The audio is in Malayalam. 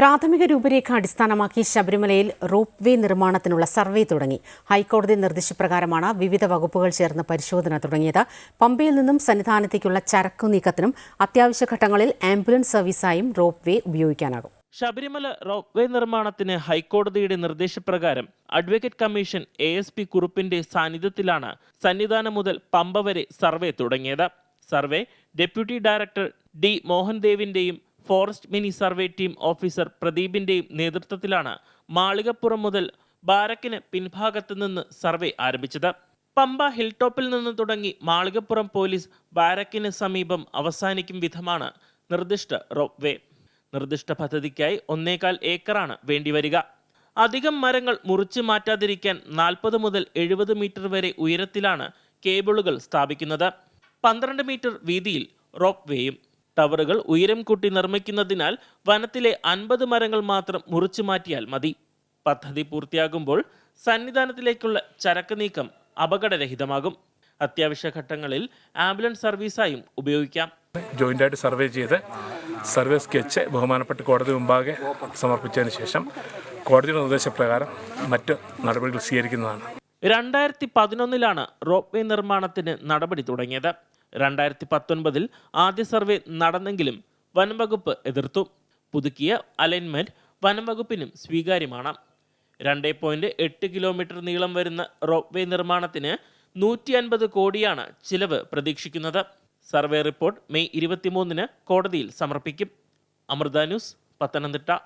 പ്രാഥമിക രൂപരേഖ അടിസ്ഥാനമാക്കി ശബരിമലയിൽ റോപ്പ് വേ നിർമ്മാണത്തിനുള്ള സർവേ തുടങ്ങി. ഹൈക്കോടതി നിർദ്ദേശപ്രകാരമാണ് വിവിധ വകുപ്പുകൾ ചേർന്ന് പരിശോധന തുടങ്ങിയത്. പമ്പയിൽ നിന്നും സന്നിധാനത്തേക്കുള്ള ചരക്കു നീക്കത്തിനും അത്യാവശ്യ ഘട്ടങ്ങളിൽ ആംബുലൻസ് സർവീസായും റോപ്പ് വേ ഉപയോഗിക്കാനാകും. ശബരിമല റോപ്പ് വേ നിർമ്മാണത്തിന് ഹൈക്കോടതിയുടെ നിർദ്ദേശപ്രകാരം advocate commission A S P കുറുപ്പിന്റെ സാന്നിധ്യത്തിലാണ് സന്നിധാനം മുതൽ പമ്പ വരെ സർവേ തുടങ്ങിയത്. Survey deputy director D മോഹൻദേവിന്റെയും forest mini survey team officer പ്രദീപിന്റെയും നേതൃത്വത്തിലാണ് മാളികപ്പുറം മുതൽ ബാരക്കിന് പിൻഭാഗത്ത് നിന്ന് സർവേ ആരംഭിച്ചത്. പമ്പ ഹിൽ ടോപ്പിൽ നിന്ന് തുടങ്ങി മാളികപ്പുറം പോലീസ് ബാരക്കിന് സമീപം അവസാനിക്കും വിധമാണ് നിർദ്ദിഷ്ട റോപ്പ് വേ നിർദ്ദിഷ്ട പദ്ധതിക്കായി ഒന്നേകാൽ ഏക്കറാണ് വേണ്ടിവരിക. അധികം മരങ്ങൾ മുറിച്ചു മാറ്റാതിരിക്കാൻ നാൽപ്പത് മുതൽ എഴുപത് മീറ്റർ വരെ ഉയരത്തിലാണ് കേബിളുകൾ സ്ഥാപിക്കുന്നത്. പന്ത്രണ്ട് മീറ്റർ വീതിയിൽ റോപ്പ് വേയും ടവറുകൾ ഉയരം കൂട്ടി നിർമ്മിക്കുന്നതിനാൽ വനത്തിലെ അൻപത് മരങ്ങൾ മാത്രം മുറിച്ചു മാറ്റിയാൽ മതി. പദ്ധതി പൂർത്തിയാകുമ്പോൾ സന്നിധാനത്തിലേക്കുള്ള ചരക്ക് നീക്കം അപകടരഹിതമാകും. അത്യാവശ്യ ഘട്ടങ്ങളിൽ ആംബുലൻസ് സർവീസായും ഉപയോഗിക്കാം. ജോയിന്റായിട്ട് സർവേ ചെയ്ത് സർവേ സ്കെച്ച് ബഹുമാനപ്പെട്ട കോടതി മുമ്പാകെ സമർപ്പിച്ചതിന് ശേഷം കോടതിയുടെ നിർദ്ദേശപ്രകാരം മറ്റ് നടപടികൾ സ്വീകരിക്കുന്നതാണ്. രണ്ടായിരത്തി പതിനൊന്നിലാണ് റോപ്പ് വേ നിർമ്മാണത്തിന് നടപടി തുടങ്ങിയത്. രണ്ടായിരത്തി പത്തൊൻപതിൽ ആദ്യ സർവേ നടന്നെങ്കിലും വനംവകുപ്പ് എതിർത്തു. പുതുക്കിയ അലൈൻമെന്റ് വനംവകുപ്പിനും സ്വീകാര്യമാണ്. രണ്ടേ പോയിന്റ് എട്ട് കിലോമീറ്റർ നീളം വരുന്ന റോപ്പ് വേ നിർമ്മാണത്തിന് നൂറ്റി അൻപത് കോടിയാണ് ചിലവ് പ്രതീക്ഷിക്കുന്നത്. സർവേ റിപ്പോർട്ട് മെയ് ഇരുപത്തിമൂന്നിന് കോടതിയിൽ സമർപ്പിക്കും. അമൃത ന്യൂസ് പത്തനംതിട്ട.